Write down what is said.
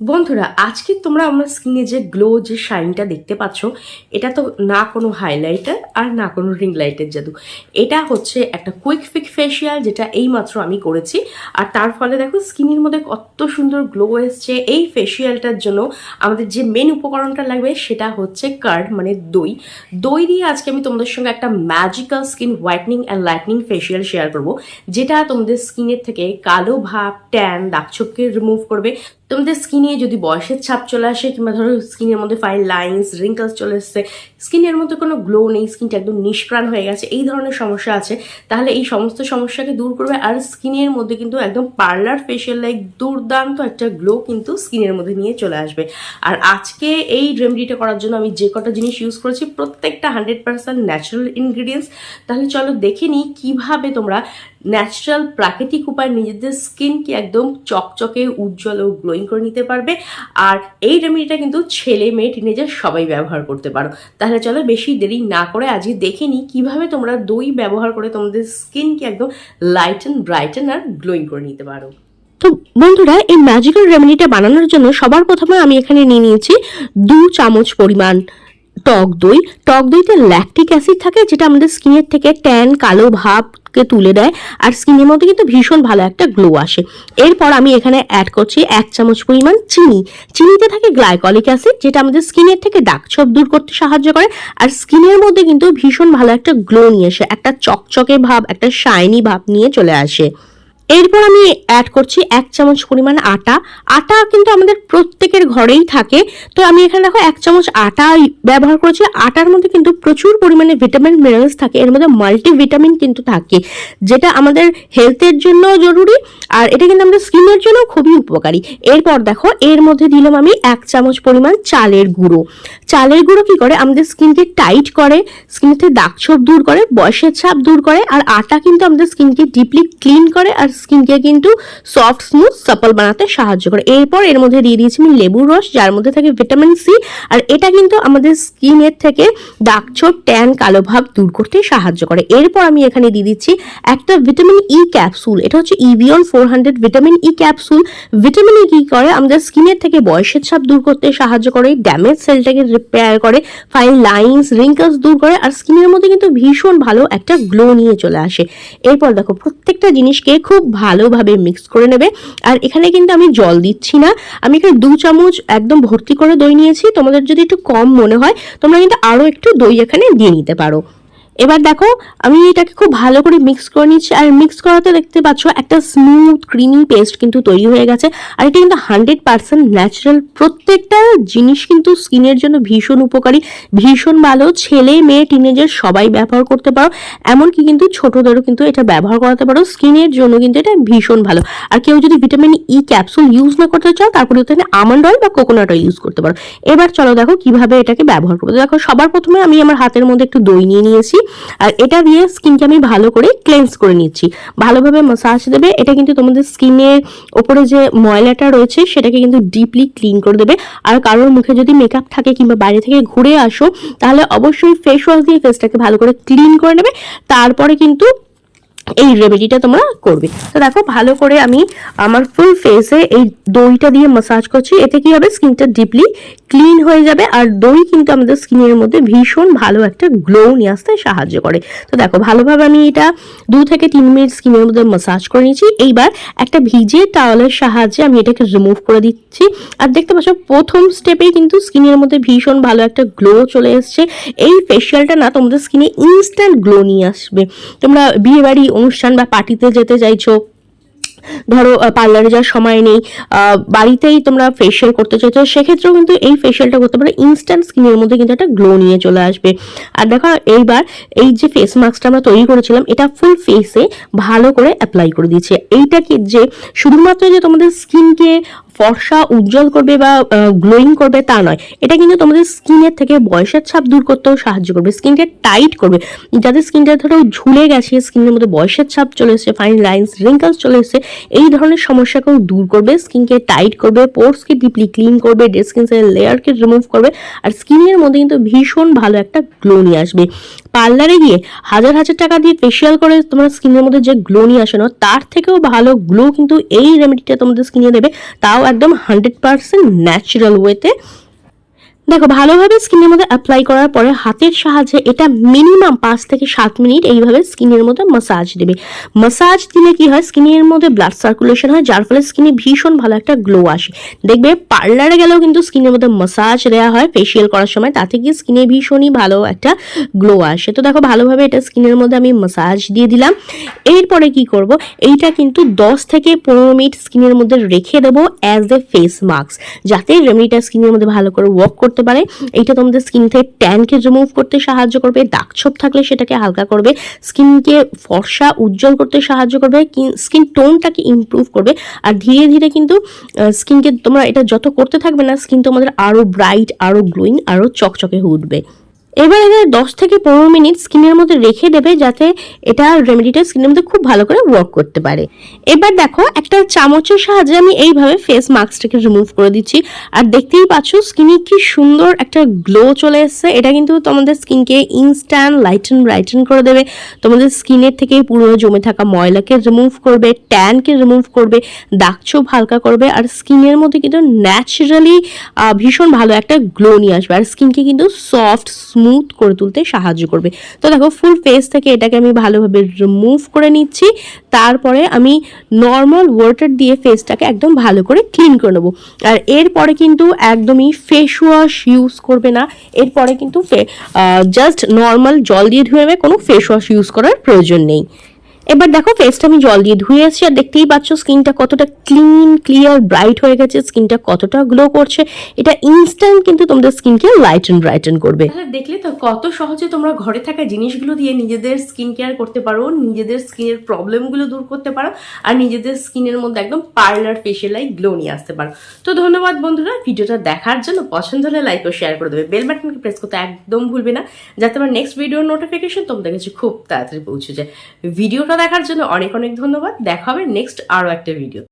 বন্ধুরা, আজকে তোমরা আমার স্কিনে যে গ্লো যে শাইনটা দেখতে পাচ্ছ, এটা তো না কোনো হাইলাইটার আর না কোনো রিং লাইটের জাদু। এটা হচ্ছে একটা কুইক ফিক ফেসিয়াল যেটা এইমাত্র আমি করেছি। আর তার ফলে দেখো, স্কিনের মধ্যে কত সুন্দর গ্লো এসছে। এই ফেসিয়ালটার জন্য আমাদের যে মেন উপকরণটা লাগবে, সেটা হচ্ছে কার্ড মানে দই। দই দিয়ে আজকে আমি তোমাদের সঙ্গে একটা magical skin whitening and lightening facial share করব, যেটা তোমাদের স্কিনের থেকে কালো ভাব ট্যান দাগছোপকে রিমুভ করবে। তোমাদের স্কিনে যদি বয়সের ছাপ চলে আসে, কিংবা ধরো স্কিনের মধ্যে ফাইন লাইন্স রিঙ্কলস চলে এসছে স্কিনের মধ্যে কোনো গ্লো নেই স্কিনটা একদম নিষ্প্রাণ হয়ে গেছে, এই ধরনের সমস্যা আছে, তাহলে এই সমস্ত সমস্যাকে দূর করবে। আর স্কিনের মধ্যে কিন্তু একদম পার্লার ফেশিয়াল লাইক দুর্দান্ত একটা গ্লো কিন্তু স্কিনের মধ্যে নিয়ে চলে আসবে। আর আজকে এই রেমেডিটা করার জন্য আমি যে কটা জিনিস ইউজ করেছি, প্রত্যেকটা হান্ড্রেড পার্সেন্ট ন্যাচারাল ইনগ্রিডিয়েন্টস তাহলে চলো দেখে নিই কীভাবে তোমরা ন্যাচারাল প্রাকৃতিক উপায় নিজেদের স্কিনকে একদম চকচকে, উজ্জ্বল ও গ্লোয়িং করে নিতে পারবে। আর এই রেমেডিটা কিন্তু ছেলে মেয়ে টিনেজার সবাই ব্যবহার করতে পারো। তাহলে চলো বেশি দেরি না করে আজকে দেখে নিই কীভাবে তোমরা দই ব্যবহার করে তোমাদের স্কিনকে একদম লাইটেন ব্রাইটেন আর গ্লোয়িং করে নিতে পারো। তো বন্ধুরা, এই ম্যাজিক্যাল রেমেডিটা বানানোর জন্য সবার প্রথমে আমি এখানে নিয়ে নিয়েছি দু চামচ পরিমাণ টক দই। টক দইতে ল্যাকটিক অ্যাসিড থাকে, যেটা আমাদের স্কিনের থেকে ট্যান কালো ভাবকে তুলে দেয়, আর স্কিনের মধ্যে কিন্তু ভীষণ ভালো একটা গ্লো আসে। এরপর আমি এখানে অ্যাড করছি এক চামচ পরিমাণ চিনি। চিনিতে থাকে গ্লাইকলিক অ্যাসিড যেটা আমাদের স্কিনের থেকে দাগছোপ দূর করতে সাহায্য করে, আর স্কিনের মধ্যে কিন্তু ভীষণ ভালো একটা গ্লো নিয়ে আসে, একটা চকচকে ভাব, একটা শাইনি ভাব নিয়ে চলে আসে। এরপর আমি অ্যাড করছি এক চামচ পরিমাণ আটা। আটা কিন্তু আমাদের প্রত্যেকের ঘরেই থাকে। তো আমি এখানে দেখো এক চামচ আটা ব্যবহার করেছি। আটার মধ্যে কিন্তু প্রচুর পরিমাণে ভিটামিন মিনারেলস থাকে। এর মধ্যে মাল্টি ভিটামিন কিন্তু থাকে, যেটা আমাদের হেলথের জন্য জরুরি আর এটা কিন্তু আমাদের স্কিনের জন্য খুবই উপকারী। এরপর দেখো, এর মধ্যে দিলাম আমি এক চামচ পরিমাণ চালের গুঁড়ো। চালের গুঁড়ো কি করে? আমাদের স্কিনকে টাইট করে স্কিনের থেকে দাগছোপ দূর করে, বয়সের ছাপ দূর করে আর আটা কিন্তু আমাদের স্কিনকে ডিপলি ক্লিন করে আর স্কিনকে কিন্তু সফট স্মুথ সাপল বানাতে সাহায্য করে। এরপর এর মধ্যে দিয়ে দিয়েছি আমি লেবুর রস, যার মধ্যে থাকে ভিটামিন সি আর এটা কিন্তু আমাদের স্কিনের থেকে দাগছোপ ট্যান কালো ভাব দূর করতে সাহায্য করে। এরপর আমি এখানে দিয়ে দিচ্ছি একটা ভিটামিন ই ক্যাপসুল এটা হচ্ছে Evion four hundred vitamin E capsule vitamin E কি করে? আমাদের স্কিনের থেকে বয়সের ছাপ দূর করতে সাহায্য করে ড্যামেজ সেলটাকে রিপেয়ার করে ফাইন লাইন্স রিঙ্কলস দূর করে, আর স্কিনের মধ্যে কিন্তু ভীষণ ভালো একটা গ্লো নিয়ে চলে আসে। এরপর দেখো, প্রত্যেকটা জিনিসকে খুব ভালোভাবে মিক্স করে নেবে। আর এখানে কিন্তু আমি জল দিচ্ছি না। আমি এখানে দু চামচ একদম ভর্তি করে দই নিয়েছি। তোমাদের যদি একটু কম মনে হয়, তোমরা কিন্তু আরও একটু দই এখানে দিয়ে নিতে পারো। এবার দেখো, আমি এটাকে খুব ভালো করে মিক্স করে নিচ্ছি। আর মিক্স করাতে দেখতে পাচ্ছ একটা স্মুথ ক্রিমি পেস্ট কিন্তু তৈরি হয়ে গেছে। আর এটা কিন্তু হান্ড্রেড পার্সেন্ট ন্যাচারাল প্রত্যেকটা জিনিস কিন্তু স্কিনের জন্য ভীষণ উপকারী। ভীষণ ভালো। ছেলে, মেয়ে টিনেজার সবাই ব্যবহার করতে পারো। এমনকি কিন্তু ছোটদেরও কিন্তু এটা ব্যবহার করাতে পারো। স্কিনের জন্য কিন্তু এটা ভীষণ ভালো। আর কেউ যদি ভিটামিন ই ক্যাপসুল ইউজ না করতে চাও তারপরে এখানে আমন্ড অয়েল বা কোকোনাট অয়েল ইউজ করতে পারো। এবার চলো দেখো কীভাবে এটাকে ব্যবহার করব। দেখো, সবার প্রথমে আমি আমার হাতের মধ্যে একটু দই নিয়ে নিয়েছি। আর এটা দিয়ে স্কিনকে আমি ভালো করে ক্লেন্স করে নিচ্ছি। ভালোভাবে মাসাজ দেবে, এটা কিন্তু তোমাদের স্কিনের ওপরে যে ময়লাটা রয়েছে, সেটাকে কিন্তু ডিপলি ক্লিন করে দেবে। আর কারোর মুখে যদি মেকআপ থাকে কিংবা বাইরে থেকে ঘুরে আসো, তাহলে অবশ্যই ফেস ওয়াশ দিয়ে ফেসটাকে ভালো করে ক্লিন করে নেবে। তারপরে কিন্তু এই রেমেডিটা তোমরা করবে। তো দেখো, ভালো করে আমি আমার ফুল ফেসে এই দইটা দিয়ে মাসাজ করছি। এতে কি হবে? স্কিনটা ডিপলি ক্লিন হয়ে যাবে আর দই কিন্তু আমাদের স্কিনের মধ্যে ভীষণ ভালো একটা গ্লো নিয়ে আসতে সাহায্য করে। তো দেখো, ভালোভাবে আমি এটা দু থেকে তিন মিনিট স্কিনের মধ্যে মাসাজ করে নিয়েছি। এইবার একটা ভিজে টাওয়ালের সাহায্যে আমি এটাকে রিমুভ করে দিচ্ছি। আর দেখতে পাচ্ছ, প্রথম স্টেপেই কিন্তু স্কিনের মধ্যে ভীষণ ভালো একটা গ্লো চলে এসছে। এই ফেসিয়ালটা না, তোমাদের স্কিনে ইনস্ট্যান্ট গ্লো নিয়ে আসবে। তোমরা বিয়ে বাড়ি অনুষ্ঠান বা পার্টিতে যেতে চাইছো, ধরো পার্লারে যাওয়ার সময় নেই বাড়িতেই তোমরা ফেশিয়াল করতে চাইছো সেক্ষেত্রেও কিন্তু এই ফেশিয়ালটা করতে পারো ইনস্ট্যান্ট স্কিনের মধ্যে কিন্তু একটা গ্লো নিয়ে চলে আসবে। আর দেখো, এইবার এই যে ফেস মাস্কটা আমরা তৈরি করেছিলাম, এটা ফুল ফেসে ভালো করে অ্যাপ্লাই করে দিয়েছে। এইটা কি যে শুধুমাত্র যে তোমাদের স্কিনকে ফর্সা উজ্জ্বল করবে বা গ্লোয়িং করবে তা নয়। এটা কিন্তু তোমাদের স্কিনের থেকে বয়সের ছাপ দূর করতেও সাহায্য করবে, স্কিনকে টাইট করবে। যাদের স্কিনটা ধরো ঝুলে গেছে, স্কিনের মধ্যে বয়সের ছাপ চলে এসেছে ফাইন লাইন্স রিঙ্কলস চলে এসেছে, এই ধরনের সমস্যাকেও দূর করবে, স্কিনকে টাইট করবে পোর্সকে ডিপলি ক্লিন করবে ডেড স্কিন লেয়ারকে রিমুভ করবে, আর স্কিনের মধ্যে কিন্তু ভীষণ ভালো একটা গ্লো নিয়ে আসবে। পার্লারে গিয়ে হাজার হাজার টাকা দিয়ে ফেসিয়াল করে তোমার স্কিনের মধ্যে যে গ্লো নিয়ে আসে না, তার থেকেও ভালো গ্লো কিন্তু এই রেমেডিটা তোমাদের স্কিনে দেবে। তাও একদম হান্ড্রেড পার্সেন্ট ন্যাচারাল ওয়েতে দেখো, ভালোভাবে স্কিনের মধ্যে অ্যাপ্লাই করার পরে হাতের সাহায্যে এটা মিনিমাম পাঁচ থেকে সাত মিনিট এইভাবে স্কিনের মধ্যে মাসাজ দেবে। মাসাজ দিলে কি হয়? স্কিনের মধ্যে ব্লাড সার্কুলেশন হয়, যার ফলে স্কিনে ভীষণ ভালো একটা গ্লো আসে। দেখবে পার্লারে গেলেও কিন্তু স্কিনের মধ্যে মাসাজ দেওয়া হয় ফেসিয়াল করার সময়, তাতে কি স্কিনে ভীষণই ভালো একটা গ্লো আসে। তো দেখো, ভালোভাবে এটা স্কিনের মধ্যে আমি মাসাজ দিয়ে দিলাম। এরপরে কি করব? এইটা কিন্তু দশ থেকে পনেরো মিনিট স্কিনের মধ্যে রেখে দেবো অ্যাজ এ ফেস মাস্ক যাতে রেমেডিটা স্কিনের মধ্যে ভালো করে ওয়ার্ক করতে পারে। এইটা তোমাদের স্কিন থেকে ট্যানকে রিমুভ করতে সাহায্য করবে, দাগ ছোপ থাকলে সেটাকে হালকা করবে স্কিনকে ফর্সা উজ্জ্বল করতে সাহায্য করবে স্কিন টোনটাকে ইম্প্রুভ করবে, আর ধীরে ধীরে কিন্তু স্কিনকে তোমরা এটা যত করতে থাকবে না স্কিন তোমাদের আরও ব্রাইট আরও গ্লোয়িং আরও চকচকে উঠবে। এবার এখানে দশ থেকে পনেরো মিনিট স্কিনের মধ্যে রেখে দেবে যাতে এটা রেমেডিটা স্কিনের মধ্যে খুব ভালো করে ওয়ার্ক করতে পারে। এবার দেখো, একটা চামচের সাহায্যে আমি এইভাবে ফেস মাস্কটাকে রিমুভ করে দিচ্ছি। আর দেখতেই পাচ্ছ স্কিনে কি সুন্দর একটা গ্লো চলে এসছে। এটা কিন্তু তোমাদের স্কিনকে ইনস্ট্যান্ট লাইটেন ব্রাইটেন করে দেবে। তোমাদের স্কিনের থেকে পুরো জমে থাকা ময়লাকে রিমুভ করবে ট্যানকে রিমুভ করবে দাগ ছোপ হালকা করবে। আর স্কিনের মধ্যে কিন্তু ন্যাচারালি ভীষণ ভালো একটা গ্লো নিয়ে আসবে। আর স্কিনকে কিন্তু সফট স্মুথ করে তুলতে সাহায্য করবে। তো দেখো ফুল ফেস থেকে এটাকে আমি ভালোভাবে রিমুভ করে নিচ্ছি। তারপরে আমি নর্মাল ওয়াটার দিয়ে ফেসটাকে একদম ভালো করে ক্লিন করে নেব। আর এরপরে কিন্তু একদমই ফেস ওয়াশ ইউজ করবে না। এরপরে কিন্তু জাস্ট নর্মাল জল দিয়ে ধুয়ে নেবে, কোনো ফেস ওয়াশ ইউজ করার প্রয়োজন নেই। এবার দেখো ফেসটা আমি জল দিয়ে ধুয়ে ধুয়েছি আর দেখতেই পাচ্ছ স্কিনটা কতটা ক্লিন ক্লিয়ার ব্রাইট হয়ে গেছে স্কিনটা কতটা গ্লো করছে। এটা ইনস্ট্যান্ট কিন্তু তোমাদের স্কিনকে লাইটেন ব্রাইটেন করবে। দেখলে তো কত সহজে তোমরা ঘরে থাকা জিনিসগুলো দিয়ে নিজেদের স্কিন কেয়ার করতে পারো, নিজেদের স্কিনের প্রবলেমগুলো দূর করতে পারো, আর নিজেদের স্কিনের মধ্যে একদম পার্লার ফেশিয়ালাই গ্লো নিয়ে আসতে পারো। তো ধন্যবাদ বন্ধুরা, ভিডিওটা দেখার জন্য পছন্দ হলে লাইক ও শেয়ার করে দেবে। বেল বাটনকে প্রেস করতে একদম ভুলবে না, যাতে আমার নেক্সট ভিডিওর নোটিফিকেশন তোমাদের কাছে খুব তাড়াতাড়ি পৌঁছে যায়। ভিডিওটা দেখার জন্য অনেক অনেক ধন্যবাদ। দেখা হবে নেক্সট আরও একটা ভিডিও